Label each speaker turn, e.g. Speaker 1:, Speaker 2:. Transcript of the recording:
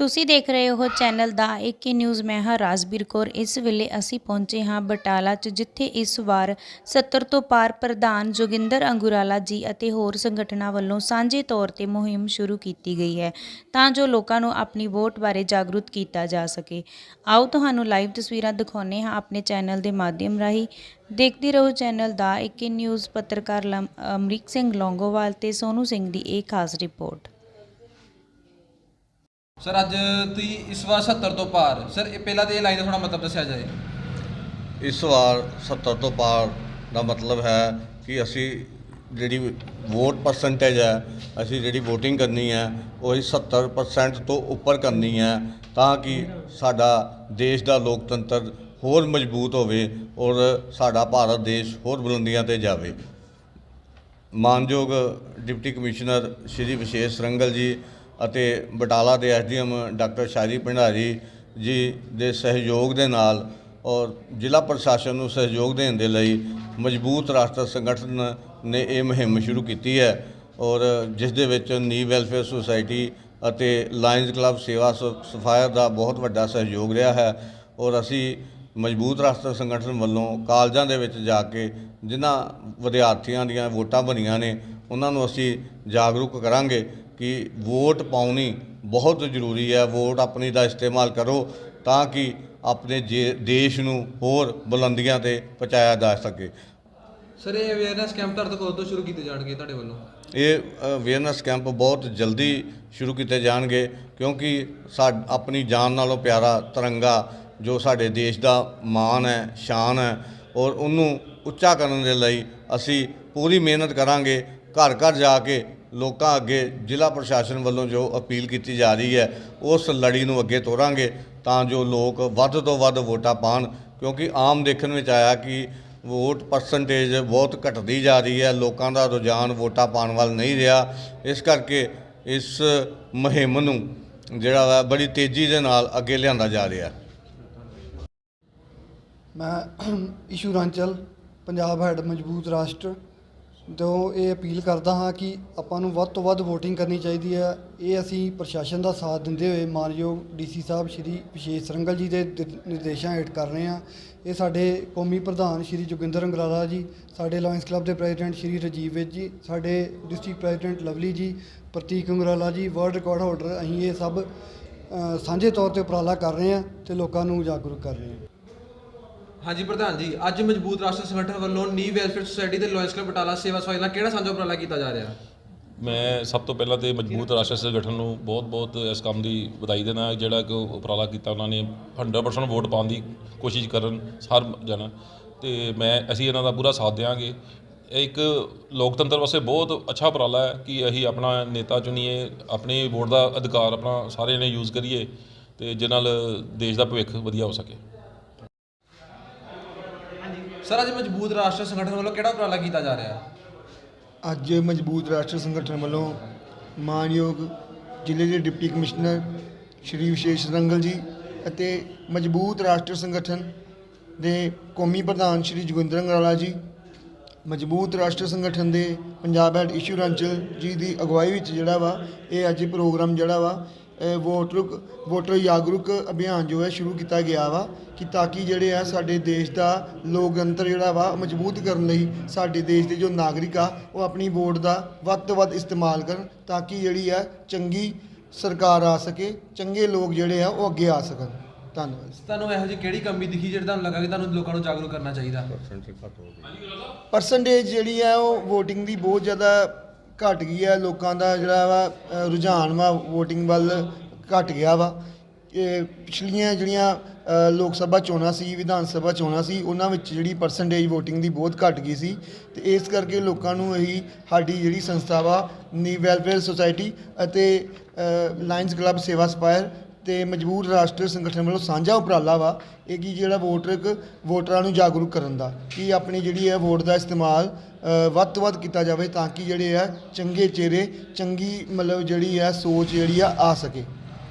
Speaker 1: ਤੁਸੀਂ ਦੇਖ ਰਹੇ ਹੋ ਚੈਨਲ ਦਾ ਏਕੇ ਨਿਊਜ਼ ਮੈਂ ਹਾਂ ਰਾਜਬੀਰ ਕੌਰ। ਇਸ ਵੇਲੇ ਅਸੀਂ ਪਹੁੰਚੇ ਹਾਂ ਬਟਾਲਾ 'ਚ, ਜਿੱਥੇ ਇਸ ਵਾਰ 70 ਤੋਂ ਪਾਰ ਪ੍ਰਧਾਨ ਜੋਗਿੰਦਰ ਅੰਗੁਰਾਲਾ ਜੀ ਅਤੇ ਹੋਰ ਸੰਗਠਨਾਂ ਵੱਲੋਂ ਸਾਂਝੇ ਤੌਰ ਤੇ ਮੁਹਿੰਮ ਸ਼ੁਰੂ ਕੀਤੀ ਗਈ ਹੈ, ਤਾਂ ਜੋ ਲੋਕਾਂ ਨੂੰ ਆਪਣੀ ਵੋਟ ਬਾਰੇ ਜਾਗਰੂਕ ਕੀਤਾ ਜਾ ਸਕੇ। ਆਓ ਤੁਹਾਨੂੰ ਲਾਈਵ ਤਸਵੀਰਾਂ ਦਿਖਾਉਂਦੇ ਹਾਂ ਆਪਣੇ ਚੈਨਲ ਦੇ ਮਾਧਿਅਮ ਰਾਹੀਂ। ਦੇਖਦੇ ਰਹੋ ਚੈਨਲ ਦਾ ਏਕੇ ਨਿਊਜ਼ ਪੱਤਰਕਾਰ ਲਮ- ਅਮਰੀਕ ਸਿੰਘ ਲੌਂਗੋਵਾਲ ਤੇ ਸੋਨੂ ਸਿੰਘ ਦੀ ਇਹ ਖਾਸ ਰਿਪੋਰਟ।
Speaker 2: ਸਰ ਅੱਜ ਤੁਸੀਂ ਇਸ ਵਾਰ 70 ਤੋਂ ਪਾਰ। ਸਰ ਇਹ ਪਹਿਲਾਂ ਤੇ ਇਹ ਲਾਈਨ ਦਾ ਥੋੜਾ ਮਤਲਬ ਦੱਸਿਆ ਜਾਏ।
Speaker 3: ਇਸ ਵਾਰ 70 ਤੋਂ ਪਾਰ ਦਾ ਮਤਲਬ ਹੈ ਕਿ ਅਸੀਂ ਜਿਹੜੀ ਵੋਟ ਪਰਸੈਂਟੇਜ ਹੈ, ਅਸੀਂ ਜਿਹੜੀ ਵੋਟਿੰਗ ਕਰਨੀ ਹੈ, ਉਹ ਅਸੀਂ 70% ਤੋਂ ਉੱਪਰ ਕਰਨੀ ਹੈ ਤਾਂ ਕਿ ਸਾਡਾ ਦੇਸ਼ ਦਾ ਲੋਕਤੰਤਰ ਹੋਰ ਮਜ਼ਬੂਤ ਹੋਵੇ ਔਰ ਸਾਡਾ ਭਾਰਤ ਦੇਸ਼ ਹੋਰ ਬੁਲੰਦੀਆਂ ਤੇ ਜਾਵੇ। ਮਾਨਯੋਗ ਡਿਪਟੀ ਕਮਿਸ਼ਨਰ ਸ਼੍ਰੀ ਵਿਸ਼ੇਸ਼ ਰੰਗਲ ਜੀ ਅਤੇ ਬਟਾਲਾ ਦੇ ਐਸਡੀਐਮ ਡਾਕਟਰ ਸ਼ਾਰੀ ਭੰਡਾਰੀ ਜੀ ਦੇ ਸਹਿਯੋਗ ਦੇ ਨਾਲ ਔਰ ਜ਼ਿਲ੍ਹਾ ਪ੍ਰਸ਼ਾਸਨ ਨੂੰ ਸਹਿਯੋਗ ਦੇਣ ਦੇ ਲਈ ਮਜ਼ਬੂਤ ਰਾਸ਼ਟਰ ਸੰਗਠਨ ਨੇ ਇਹ ਮੁਹਿੰਮ ਸ਼ੁਰੂ ਕੀਤੀ ਹੈ ਔਰ ਜਿਸ ਦੇ ਵਿੱਚ ਨੀ ਵੈਲਫੇਅਰ ਸੁਸਾਇਟੀ ਅਤੇ ਲਾਇਨਸ ਕਲੱਬ ਸੇਵਾ ਸ- ਸਫਾਇਰ ਦਾ ਬਹੁਤ ਵੱਡਾ ਸਹਿਯੋਗ ਰਿਹਾ ਹੈ ਔਰ ਅਸੀਂ ਮਜ਼ਬੂਤ ਰਾਸ਼ਟਰ ਸੰਗਠਨ ਵੱਲੋਂ ਕਾਲਜਾਂ ਦੇ ਵਿੱਚ ਜਾ ਕੇ ਜਿਨ੍ਹਾਂ ਵਿਦਿਆਰਥੀਆਂ ਦੀਆਂ ਵੋਟਾਂ ਬਣੀਆਂ ਨੇ, ਉਹਨਾਂ ਨੂੰ ਅਸੀਂ ਜਾਗਰੂਕ ਕਰਾਂਗੇ ਕਿ ਵੋਟ ਪਾਉਣੀ ਬਹੁਤ ਜ਼ਰੂਰੀ ਹੈ ਵੋਟ ਆਪਣੀ ਦਾ ਇਸਤੇਮਾਲ ਕਰੋ ਤਾਂ ਕਿ ਆਪਣੇ ਦੇਸ਼ ਨੂੰ ਹੋਰ ਬੁਲੰਦੀਆਂ ਤੇ ਪਹੁੰਚਾਇਆ ਜਾ ਸਕੇ।
Speaker 2: ਸਰ ਇਹ ਅਵੇਅਰਨੈਸ ਕੈਂਪ ਤੁਹਾਡੇ ਤੋਂ ਕਦੋਂ ਤੋਂ ਸ਼ੁਰੂ ਕੀਤੇ ਜਾਣਗੇ ਤੁਹਾਡੇ ਵੱਲੋਂ?
Speaker 3: ਇਹ ਅਵੇਅਰਨੈਸ ਕੈਂਪ ਬਹੁਤ ਜਲਦੀ ਸ਼ੁਰੂ ਕੀਤੇ ਜਾਣਗੇ ਕਿਉਂਕਿ ਆਪਣੀ ਜਾਨ ਨਾਲੋਂ ਪਿਆਰਾ ਤਿਰੰਗਾ ਜੋ ਸਾਡੇ ਦੇਸ਼ ਦਾ ਮਾਣ ਹੈ ਸ਼ਾਨ ਹੈ ਔਰ ਉਹਨੂੰ ਉੱਚਾ ਕਰਨ ਦੇ ਲਈ ਅਸੀਂ ਪੂਰੀ ਮਿਹਨਤ ਕਰਾਂਗੇ ਘਰ ਘਰ ਜਾ ਕੇ ਲੋਕਾਂ ਅੱਗੇ ਜ਼ਿਲ੍ਹਾ ਪ੍ਰਸ਼ਾਸਨ ਵੱਲੋਂ ਜੋ ਅਪੀਲ ਕੀਤੀ ਜਾ ਰਹੀ ਹੈ, ਉਸ ਲੜੀ ਨੂੰ ਅੱਗੇ ਤੋਰਾਂਗੇ ਤਾਂ ਜੋ ਲੋਕ ਵੱਧ ਤੋਂ ਵੱਧ ਵੋਟਾਂ ਪਾਣ, ਕਿਉਂਕਿ ਆਮ ਦੇਖਣ ਵਿੱਚ ਆਇਆ ਕਿ ਵੋਟ ਪਰਸੈਂਟੇਜ ਬਹੁਤ ਘਟਦੀ ਜਾ ਰਹੀ ਹੈ, ਲੋਕਾਂ ਦਾ ਰੁਝਾਨ ਵੋਟਾਂ ਪਾਉਣ ਵੱਲ ਨਹੀਂ ਰਿਹਾ। ਇਸ ਕਰਕੇ ਇਸ ਮੁਹਿੰਮ ਨੂੰ ਜਿਹੜਾ ਵਾ ਬੜੀ ਤੇਜ਼ੀ ਦੇ ਨਾਲ ਅੱਗੇ ਲਿਆਂਦਾ ਜਾ ਰਿਹਾ।
Speaker 4: ਮੈਂ ਇਸ਼ੂ ਰਾਂਚਲ, ਪੰਜਾਬ ਹੈਡ ਮਜ਼ਬੂਤ ਰਾਸ਼ਟਰ। ਤੋਂ ਇਹ ਅਪੀਲ ਕਰਦਾ ਹਾਂ ਕਿ ਆਪਾਂ ਨੂੰ ਵੱਧ ਤੋਂ ਵੱਧ VOTING ਕਰਨੀ ਚਾਹੀਦੀ ਹੈ। ਇਹ ਅਸੀਂ ਪ੍ਰਸ਼ਾਸਨ ਦਾ ਸਾਥ ਦਿੰਦੇ ਹੋਏ ਮਾਨਯੋਗ ਡੀਸੀ ਸਾਹਿਬ ਸ਼੍ਰੀ ਵਿਸ਼ੇਸ਼ ਸਰੰਗਲ ਜੀ ਦੇ ਦਿ- ਨਿਰਦੇਸ਼ਾਂ ਹੇਠ ਕਰ ਰਹੇ ਹਾਂ। ਇਹ ਸਾਡੇ ਕੌਮੀ ਪ੍ਰਧਾਨ ਸ਼੍ਰੀ ਜੋਗਿੰਦਰ ਅੰਗਰਾਲਾ ਜੀ ਸਾਡੇ ਲਾਇਨਸ ਕਲੱਬ ਦੇ ਪ੍ਰੈਜ਼ੀਡੈਂਟ ਸ਼੍ਰੀ ਰਾਜੀਵ ਵਿਜ ਜੀ ਸਾਡੇ ਡਿਸਟ੍ਰਿਕਟ ਪ੍ਰੈਜ਼ੀਡੈਂਟ ਲਵਲੀ ਜੀ ਪ੍ਰਤੀਕ ਅੰਗਰਾਲਾ ਜੀ ਵਰਲਡ ਰਿਕਾਰਡ ਹੋਲਡਰ ਅਸੀਂ ਇਹ ਸਭ ਅ, ਸਾਂਝੇ ਤੌਰ ਤੇ ਉਪਰਾਲਾ ਕਰ ਰਹੇ ਹਾਂ ਤੇ ਲੋਕਾਂ ਨੂੰ ਜਾਗਰੂਕ ਕਰ ਰਹੇ ਹਾਂ।
Speaker 2: ਹਾਂਜੀ ਪ੍ਰਧਾਨ ਜੀ ਅੱਜ ਮਜ਼ਬੂਤ ਰਾਸ਼ਟਰ ਸੰਗਠਨ ਵੱਲੋਂ ਨੀ ਵੈਲਫੇਅਰ ਸੁਸਾਇਟੀ ਤੇ ਲਾਇਨਸ ਕਲੱਬ ਬਟਾਲਾ ਸੇਵਾ ਨਾਲ ਕਿਹੜਾ ਸਾਂਝਾ ਉਪਰਾਲਾ ਕੀਤਾ ਜਾ ਰਿਹਾ?
Speaker 5: ਮੈਂ ਸਭ ਤੋਂ ਪਹਿਲਾਂ ਤੇ ਮਜ਼ਬੂਤ ਰਾਸ਼ਟਰ ਸੰਗਠਨ ਨੂੰ ਬਹੁਤ-ਬਹੁਤ ਇਸ ਕੰਮ ਦੀ ਵਧਾਈ ਦੇਣਾ ਜਿਹੜਾ ਕਿ ਉਪਰਾਲਾ ਕੀਤਾ ਉਹਨਾਂ ਨੇ। 100% ਵੋਟ ਪਾਉਣ ਦੀ ਕੋਸ਼ਿਸ਼ ਕਰਨ ਹਰ ਜਣਾ। ਤੇ ਮੈਂ ਅਸੀਂ ਇਹਨਾਂ ਦਾ ਪੂਰਾ ਸਾਥ ਦੇਵਾਂਗੇ ਇਹ ਇੱਕ ਲੋਕਤੰਤਰ ਵਾਸਤੇ ਬਹੁਤ ਅੱਛਾ ਉਪਰਾਲਾ ਹੈ ਕਿ ਅਸੀਂ ਆਪਣਾ ਨੇਤਾ ਚੁਣੀਏ ਆਪਣੀ ਵੋਟ ਦਾ ਅਧਿਕਾਰ ਆਪਣਾ ਸਾਰੇ ਨੇ ਯੂਜ਼ ਕਰੀਏ ਤੇ ਜਿਸ ਨਾਲ ਦੇਸ਼ ਦਾ ਭਵਿੱਖ ਵਧੀਆ ਹੋ ਸਕੇ।
Speaker 2: ਸਰ ਅੱਜ ਮਜ਼ਬੂਤ ਰਾਸ਼ਟਰ ਸੰਗਠਨ ਵੱਲੋਂ ਕਿਹੜਾ ਉਪਰਾਲਾ ਕੀਤਾ ਜਾ ਰਿਹਾ?
Speaker 6: ਅੱਜ ਮਜ਼ਬੂਤ ਰਾਸ਼ਟਰ ਸੰਗਠਨ ਵੱਲੋਂ ਮਾਨਯੋਗ ਜ਼ਿਲ੍ਹੇ ਦੇ ਡਿਪਟੀ ਕਮਿਸ਼ਨਰ ਸ਼੍ਰੀ ਵਿਸ਼ੇਸ਼ ਰੰਗਲ ਜੀ ਅਤੇ ਮਜ਼ਬੂਤ ਰਾਸ਼ਟਰ ਸੰਗਠਨ ਦੇ ਕੌਮੀ ਪ੍ਰਧਾਨ ਸ਼੍ਰੀ ਜੋਗਿੰਦਰ ਅੰਗਰਾਲਾ ਜੀ, ਮਜ਼ਬੂਤ ਰਾਸ਼ਟਰ ਸੰਗਠਨ ਦੇ ਪੰਜਾਬ ਹੈਡ ਇਸ਼ੂ ਰਾਂਚਲ ਜੀ ਦੀ ਅਗਵਾਈ ਵਿੱਚ ਜਿਹੜਾ ਵਾ, ਇਹ ਅੱਜ ਪ੍ਰੋਗਰਾਮ ਜਿਹੜਾ ਵਾ ਵੋਟਰ ਵੋਟਰ ਜਾਗਰੂਕ ਅਭਿਆਨ ਜੋ ਹੈ ਸ਼ੁਰੂ ਕੀਤਾ ਗਿਆ ਵਾ ਕਿ ਤਾਂ ਕਿ ਜਿਹੜੇ ਆ ਸਾਡੇ ਦੇਸ਼ ਦਾ ਲੋਕਤੰਤਰ ਜਿਹੜਾ ਵਾ ਮਜ਼ਬੂਤ ਕਰਨ ਲਈ ਸਾਡੇ ਦੇਸ਼ ਦੇ ਜੋ ਨਾਗਰਿਕ ਆ ਉਹ ਆਪਣੀ ਵੋਟ ਦਾ ਵੱਧ ਤੋਂ ਵੱਧ ਇਸਤੇਮਾਲ ਕਰਨ ਤਾਂ ਕਿ ਜਿਹੜੀ ਆ ਚੰਗੀ ਸਰਕਾਰ ਆ ਸਕੇ ਚੰਗੇ ਲੋਕ ਜਿਹੜੇ ਆ ਉਹ ਅੱਗੇ ਆ ਸਕਣ। ਧੰਨਵਾਦ।
Speaker 2: ਤੁਹਾਨੂੰ ਇਹੋ ਜਿਹੀ ਕਿਹੜੀ ਕਮੀ ਦਿਖੀ ਜਿਹੜੀ ਤੁਹਾਨੂੰ ਲੱਗਾ ਕਿ ਤੁਹਾਨੂੰ ਲੋਕਾਂ ਨੂੰ ਜਾਗਰੂਕ ਕਰਨਾ ਚਾਹੀਦਾ?
Speaker 6: ਪਰਸੈਂਟੇਜ ਜਿਹੜੀ ਹੈ ਉਹ VOTING ਦੀ ਬਹੁਤ ਜ਼ਿਆਦਾ ਘਟ ਗਈ ਹੈ, ਲੋਕਾਂ ਦਾ ਜਿਹੜਾ ਵਾ ਰੁਝਾਨ ਵਾ, VOTING ਵੱਲ ਘਟ ਗਿਆ ਵਾ। ਇਹ ਪਿਛਲੀਆਂ ਜਿਹੜੀਆਂ ਲੋਕ ਸਭਾ ਚੋਣਾਂ ਸੀ, ਵਿਧਾਨ ਸਭਾ ਚੋਣਾਂ ਸੀ, ਉਹਨਾਂ ਵਿੱਚ ਜਿਹੜੀ ਪਰਸੈਂਟੇਜ VOTING ਦੀ ਬਹੁਤ ਘਟ ਗਈ ਸੀ। ਤੇ ਇਸ ਕਰਕੇ ਲੋਕਾਂ ਨੂੰ ਇਹੀ ਸਾਡੀ ਜਿਹੜੀ ਸੰਸਥਾ ਵਾ ਨੀ ਵੈਲਫੇਅਰ ਸੁਸਾਇਟੀ ਅਤੇ ਲਾਇਨਸ ਕਲੱਬ ਸੇਵਾ ਸਪਾਇਰ ਤੇ ਮਜਬੂਰ ਰਾਸ਼ਟਰ ਸੰਗਠਨ ਵੱਲੋਂ ਸਾਂਝਾ ਉਪਰਾਲਾ ਵਾ, ਇਹ ਕੀ ਜਿਹੜਾ ਵੋਟਰ ਇੱਕ ਵੋਟਰਾਂ ਨੂੰ ਜਾਗਰੂਕ ਕਰਨ ਦਾ? ਕਿ ਆਪਣੀ ਜਿਹੜੀ ਹੈ ਵੋਟ ਦਾ ਇਸਤੇਮਾਲ ਵੱਧ ਤੋਂ ਵੱਧ ਕੀਤਾ ਜਾਵੇ ਤਾਂ ਕਿ ਜਿਹੜੇ ਆ ਚੰਗੇ ਚਿਹਰੇ, ਚੰਗੀ ਮਤਲਬ ਜਿਹੜੀ ਆ ਸੋਚ ਜਿਹੜੀ ਆ ਆ ਸਕੇ?